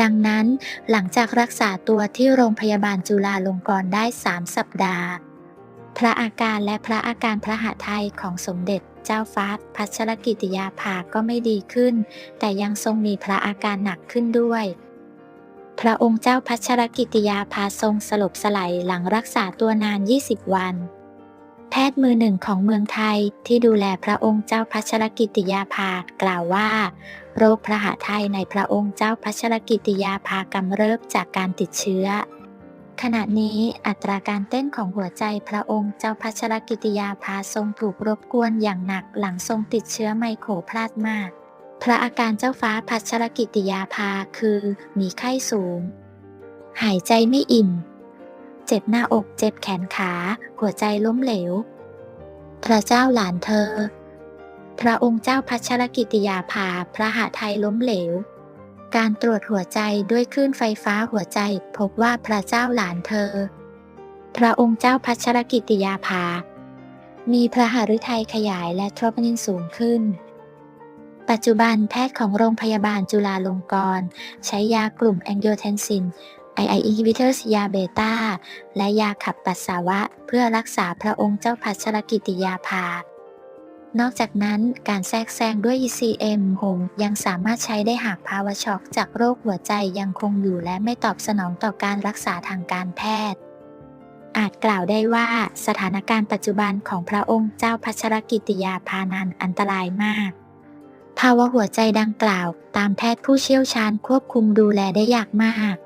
ดังนั้นหลังจากรักษาตัวที่โรงพยาบาลจุฬาลงกรณ์ได้ 3 สัปดาห์ พระอาการและพระอาการพระหทัยของสมเด็จเจ้าฟ้าพัชรกิติยาภาก็ไม่ดีขึ้น แต่ยังทรงมีพระอาการหนักขึ้นด้วย พระองค์เจ้าพัชรกิติยาภาทรงสลบสลายหลังรักษาตัวนาน 20 วัน แพทย์มือหนึ่งของเมืองไทยที่ดูแลพระองค์เจ้าพัชรกิติยาภากล่าวว่า โรคพระหทัยในพระองค์เจ้าพัชรกิติยาภากำเริบจากการติดเชื้อ ขณะนี้อัตราการเต้นของหัวใจพระองค์เจ้าพัชรกิติยาภาทรงถูกรบกวนอย่างหนักหลังทรงติดเชื้อไมโครพลาสมาพระอาการเจ้าฟ้าพัชรกิติยาภาคือ มีไข้สูง หายใจไม่อิ่ม เจ็บหน้าอกเจ็บแขนขา หัวใจล้มเหลว พระเจ้าหลานเธอ พระองค์เจ้าพัชรกิติยาภาพระหาไทยล้มเหลว การตรวจหัวใจด้วยคลื่นไฟฟ้าหัวใจพบว่าพระเจ้าหลานเธอ พระองค์เจ้าพัชรกิติยาภา มีพระหฤทัยขยายและทรปนินสูงขึ้นปัจจุบันแพทย์ของโรงพยาบาลจุฬาลงกรณ์ใช้ยากลุ่มแองโ o เทนซิน II inhibitors ยาเบต้าและยาขับปัสสาวะ เพื่อรักษาพระองค์เจ้าพัชรกิติยาภานอกจากนั้นการแทรกแซงด้วย ECM หงยังสามารถใช้ได้หากภาวะช็อกจากโรคหัวใจยังคงอยู่และไม่ตอบสนองต่อการรักษาทางการแพทย์ อาจกล่าวได้ว่าสถานการณ์ปัจจุบันของพระองค์เจ้าพัชรกิติยาภานันอันตรายมาก ภาวะหัวใจดังกล่าว ตามแพทย์ผู้เชี่ยวชาญควบคุมดูแลได้ยากมาก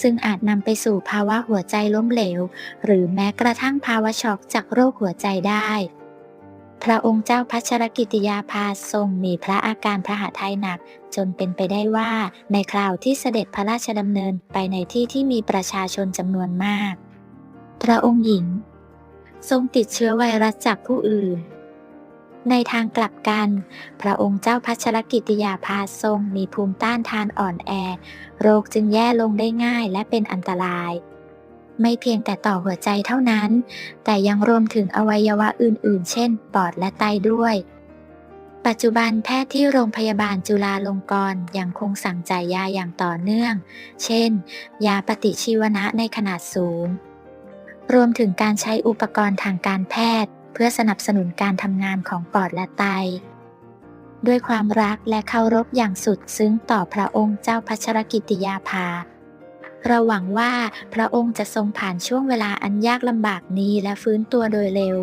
ซึ่งอาจนำไปสู่ภาวะหัวใจล้มเหลว หรือแม้กระทั่งภาวะช็อกจากโรคหัวใจได้ พระองค์เจ้าพัชรกิติยาภาทรงมีพระอาการพระหทัยหนัก จนเป็นไปได้ว่า ในคราวที่เสด็จพระราชดำเนินไปในที่ที่มีประชาชนจำนวนมาก พระองค์หญิง ทรงติดเชื้อไวรัสจากผู้อื่น ในทางกลับกัน พระองค์เจ้าพัชรกิติยาภาทรงมีภูมิต้านทานอ่อนแอ โรคจึงแย่ลงได้ง่ายและเป็นอันตราย ไม่เพียงแต่ต่อหัวใจเท่านั้น แต่ยังรวมถึงอวัยวะอื่น ๆ เช่น ปอดและไตด้วย ปัจจุบันแพทย์ที่โรงพยาบาลจุฬาลงกรณ์ยังคงสั่งจ่ายยาอย่างต่อเนื่อง เช่น ยาปฏิชีวนะในขนาดสูง รวมถึงการใช้อุปกรณ์ทางการแพทย์ เพื่อสนับสนุนการทำงานของปอดและไต ด้วยความรักและเคารพอย่างสุดซึ้งต่อพระองค์เจ้าพัชรกิติยาภาเราหวังว่าพระองค์จะทรงผ่านช่วงเวลาอันยากลำบากนี้และฟื้นตัวโดยเร็ว